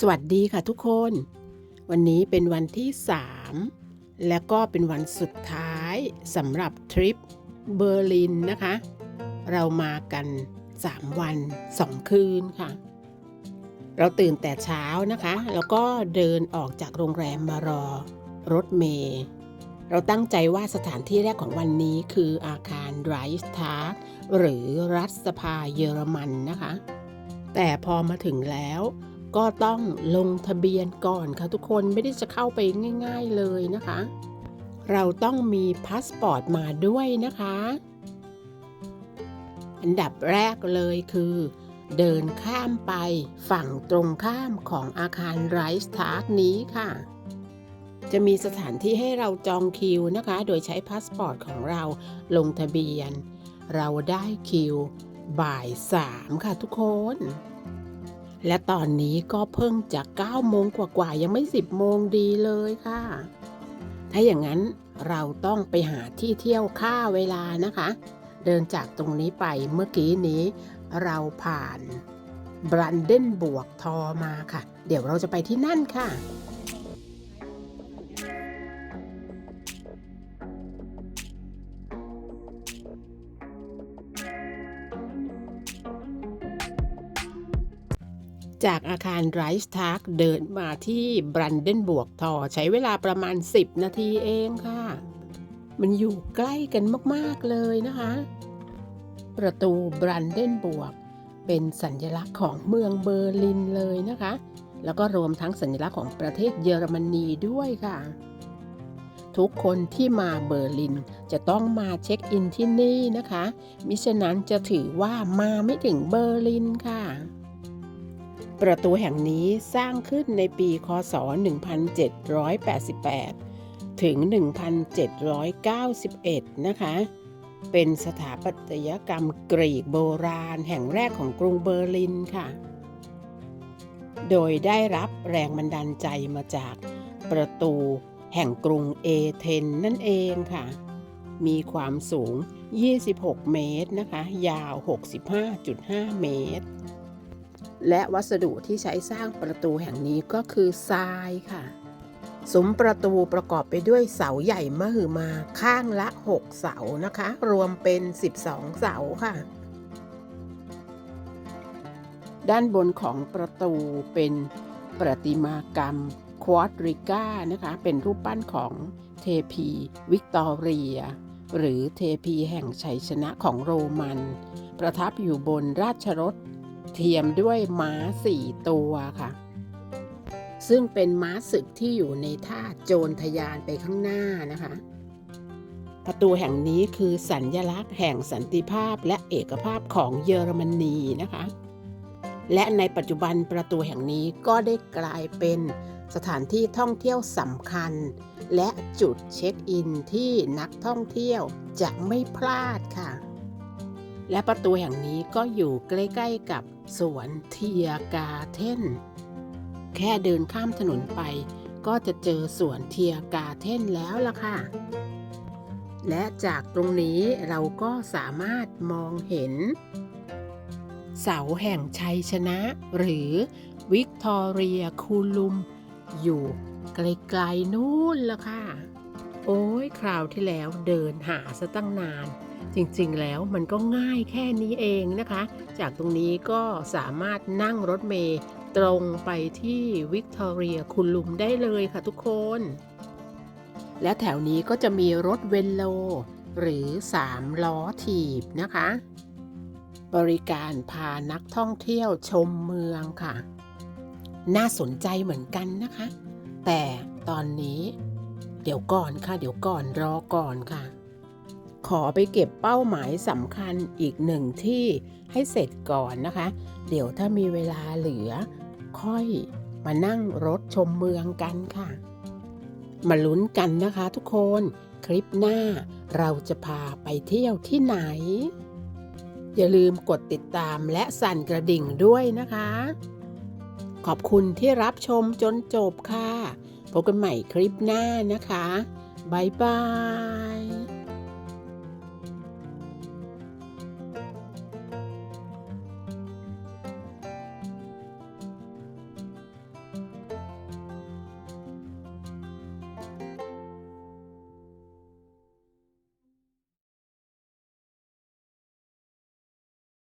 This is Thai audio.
สวัสดีค่ะทุกคน วันนี้เป็นวันที่ 3 และก็เป็นวันสุดท้ายสำหรับทริปเบอร์ลินนะคะ เรามากัน 3 วัน 2 คืนค่ะ เราตื่นแต่เช้านะคะ แล้วก็เดินออกจากโรงแรมมารอรถเมล์เราตั้งใจว่าสถานที่แรกของวันนี้คืออาคารไรส์ทาร์หรือรัฐสภาเยอรมันนะคะ แต่พอมาถึงแล้ว ก็ต้องลงทะเบียนก่อนค่ะทุกคนไม่ได้จะเข้าไปง่าย ๆเลยนะคะ เราต้องมีพาสปอร์ตมาด้วยนะคะ อันดับแรกเลยคือ เดินข้ามไปฝั่งตรงข้ามของอาคารไรส์ทาร์กนี้ค่ะ จะมีสถานที่ให้เราจองคิวนะคะ โดยใช้พาสปอร์ตของเราลงทะเบียน เราได้คิวบ่ายสามค่ะทุกคน และตอนนี้ก็เพิ่งจะ9โมงกว่าๆยังไม่ 10 โมงดีเลยค่ะ ถ้าอย่างนั้นเราต้องไปหาที่เที่ยวค่าเวลานะคะ เดินจากตรงนี้ไปเมื่อกี้นี้ เราผ่านบรันเดนบวกทอมาค่ะ เดี๋ยวเราจะไปที่นั่นค่ะ จากอาคารไรส์ทาร์กเดินมาที่บรันเดนบวกทอใช้เวลาประมาณ 10 นาทีเองค่ะ มันอยู่ใกล้กันมากๆเลยนะคะ ประตูบรันเดนบวก เป็นสัญลักษณ์ของเมืองเบอร์ลินเลยนะคะ แล้วก็รวมทั้งสัญลักษณ์ของประเทศเยอรมนีด้วยค่ะ ทุกคนที่มาเบอร์ลินจะต้องมาเช็คอินที่นี่นะคะ มิฉะนั้นจะถือว่ามาไม่ถึงเบอร์ลินค่ะ ประตูแห่งนี้สร้างขึ้นในปีคศ 1788 ถึง 1791 นะคะ เป็นสถาปัตยกรรมกรีกโบราณแห่งแรกของกรุงเบอร์ลินค่ะ โดยได้รับแรงบันดาลใจมาจากประตูแห่งกรุงเอเธนนั่นเองค่ะ มีความสูง 26 เมตรนะคะ ยาว 65.5 เมตร และวัสดุที่ใช้สร้างประตูแห่งนี้ก็คือทรายค่ะซุ้มประตูประกอบไปด้วยเสาใหญ่มหึมาข้างละ 6 เสานะคะ รวมเป็น 12 เสาค่ะ ด้านบนของประตูเป็นประติมากรรมควอตริก้านะคะ เป็นรูปปั้นของเทพีวิกตอเรีย หรือเทพีแห่งชัยชนะของโรมัน ประทับอยู่บนราชรถ เทียมด้วยม้าสี่ตัวค่ะ ซึ่งเป็นม้าศึกที่อยู่ในท่าโจรทยานไปข้างหน้านะคะ ประตูแห่งนี้คือสัญญลักษณ์แห่งสันติภาพและเอกภาพของเยอรมนีนะคะ และในปัจจุบันประตูแห่งนี้ก็ได้กลายเป็นสถานที่ท่องเที่ยวสำคัญ และจุดเช็คอินที่นักท่องเที่ยวจะไม่พลาดค่ะ และประตูแห่งนี้ก็อยู่ใกล้ๆกับสวนเทียกาเทนแค่เดินข้ามถนนไป ก็จะเจอสวนเทียกาเทนแล้วล่ะค่ะ และจากตรงนี้เราก็สามารถมองเห็น เสาแห่งชัยชนะ หรือวิกตอเรียคูลุม อยู่ไกลๆนู่นล่ะค่ะ โอ้ยคราวที่แล้วเดินหาซะตั้งนาน จริงๆ แล้วมันก็ง่ายแค่นี้เองนะคะ จากตรงนี้ก็สามารถนั่งรถเมล์ตรงไปที่วิกตอเรียคุณลุมได้เลยค่ะทุกคน และแถวนี้ก็จะมีรถเวนโล หรือ 3 ล้อถีบนะคะ บริการพานักท่องเที่ยวชมเมืองค่ะ น่าสนใจเหมือนกันนะคะ แต่ตอนนี้ เดี๋ยวก่อนค่ะ เดี๋ยวก่อนรอก่อนค่ะ ขอไปเก็บเป้าหมายสำคัญอีกหนึ่งที่ให้เสร็จก่อนนะคะ เดี๋ยวถ้ามีเวลาเหลือ ค่อยมานั่งรถชมเมืองกันค่ะ มาลุ้นกันนะคะทุกคนคลิปหน้าเราจะพาไปเที่ยวที่ไหน อย่าลืมกดติดตามและสั่นกระดิ่งด้วยนะคะ ขอบคุณที่รับชมจนจบค่ะ พบกันใหม่คลิปหน้านะคะ บ๊ายบาย